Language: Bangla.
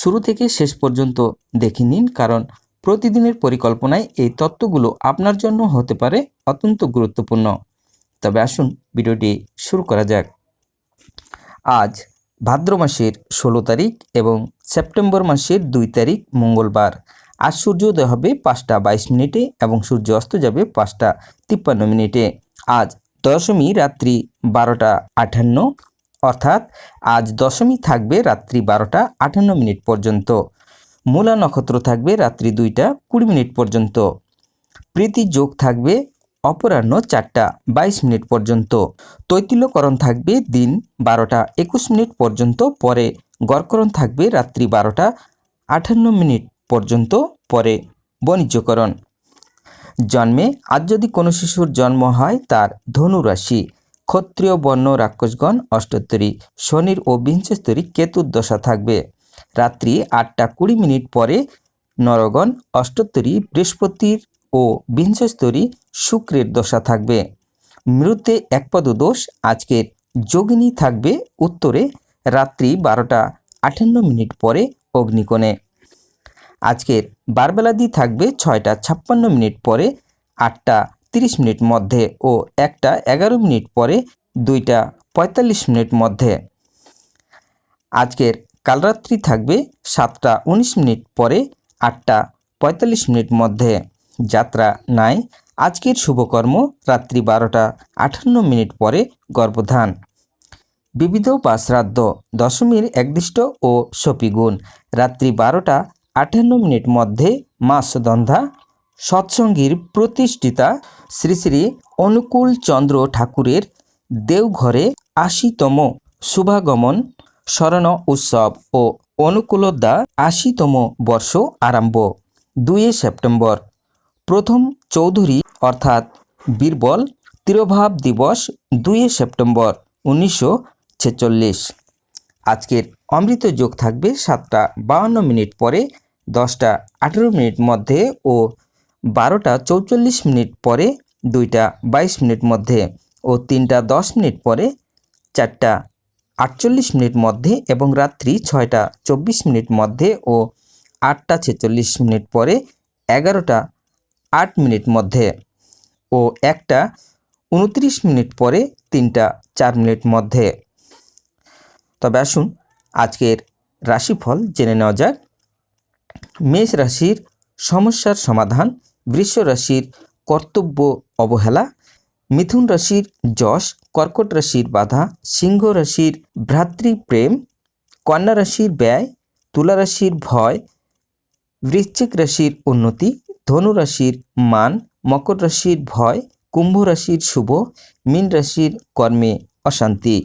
শুরু থেকে শেষ পর্যন্ত দেখে নিন, কারণ প্রতিদিনের পরিকল্পনায় এই তত্ত্বগুলো আপনার জন্য হতে পারে অত্যন্ত গুরুত্বপূর্ণ। তবে আসুন ভিডিওটি শুরু করা যাক। আজ ভাদ্র মাসের ষোলো তারিখ এবং সেপ্টেম্বর মাসের দুই তারিখ মঙ্গলবার। আজ সূর্যোদয় হবে পাঁচটা বাইশ মিনিটে এবং সূর্য অস্ত যাবে পাঁচটা তিপ্পান্ন মিনিটে। আজ দশমী রাত্রি বারোটা আটান্ন অর্থাৎ আজ দশমী থাকবে রাত্রি বারোটা আটান্ন মিনিট পর্যন্ত। মূলা নক্ষত্র থাকবে রাত্রি দুইটা কুড়ি মিনিট পর্যন্ত। প্রীতি যোগ থাকবে অপরাহ্ন চারটা বাইশ মিনিট পর্যন্ত। তৈতিল্যকরণ থাকবে দিন বারোটা একুশ মিনিট পর্যন্ত পরে। গড়করণ থাকবে রাত্রি বারোটা আটান্ন মিনিট পর্যন্ত পরে। বাণিজ্যকরণ। জন্মে আজ যদি কোনো শিশুর জন্ম হয় তার ধনু রাশি ক্ষত্রিয় বর্ণ রাক্ষসগণ অষ্টোত্তরী, শনির ও বিংশস্তরী কেতুর দশা থাকবে। রাত্রি আটটা কুড়ি মিনিট পরে নরগণ অষ্টোত্তরী, বৃহস্পতির ও বিংশস্তরী শুক্রের দশা থাকবে। মৃতে একপদ দোষ, আজকের যোগিনী থাকবে উত্তরে রাত্রি বারোটা আটান্ন মিনিট পরে অগ্নিকোণে। আজকের বারবেলাদি থাকবে ছয়টা ছাপ্পান্ন মিনিট পরে আটটা তিরিশ মিনিট মধ্যে ও একটা এগারো মিনিট পরে দুইটা পঁয়তাল্লিশ মিনিট মধ্যে। আজকের কালরাত্রি থাকবে সাতটা উনিশ মিনিট পরে আটটা পঁয়তাল্লিশ মিনিট মধ্যে। যাত্রা নাই, আজকের শুভকর্ম রাত্রি বারোটা আটান্ন মিনিট পরে গর্ভধান। বিবিধ বা শ্রাদ্ধ, দশমীর একদিষ্ট ও সপিগুণ। রাত্রি বারোটা আটান্ন মিনিট মধ্যে মাসদন্ধা সৎসঙ্গীর প্রতিষ্ঠিতা শ্রী শ্রী অনুকূল চন্দ্র ঠাকুরের দেওঘরে আশিতম শুভাগমন স্মরণ উৎসব ও অনুকূলোদ্যা আশিতম বর্ষ আরম্ভ। দুইয়ে সেপ্টেম্বর। প্রথম চৌধুরী অর্থাৎ বীরবল তিরোভাব দিবস দুইয়ে সেপ্টেম্বর উনিশশো ছেচল্লিশ। আজকের অমৃত যোগ থাকবে সাতটা বাউন্ন মিনিট পরে, দশটা আঠেরো মিনিট মধ্যে ও বারোটা চৌচল্লিশ মিনিট পরে, দুইটা বাইশ মিনিট মধ্যে ও তিনটা দশ মিনিট পরে, চারটা আটচল্লিশ মিনিট মধ্যে এবং রাত্রি ছয়টা চব্বিশ মিনিট মধ্যে ও আটটা ছেচল্লিশ মিনিট পরে, এগারোটা আট মিনিট মধ্যে ও একটা উনত্রিশ মিনিট পরে, তিনটা চার মিনিট মধ্যে। তবে আসুন আজকের রাশিফল জেনে নেওয়া যাক। মেষ রাশির সমস্যার সমাধান বৃষ রাশির কর্তব্য অবহেলা, মিথুন রাশির যশ, কর্কট রাশির বাধা, সিংহ রাশির ভ্রাতৃপ্রেম, কন্যা রাশির ব্যয়, তুলা রাশির ভয়, বৃশ্চিক রাশির উন্নতি, ধনু রাশির মান, মকর রাশির ভয়, কুম্ভ রাশির শুভ, মীন রাশির কর্মে অশান্তি।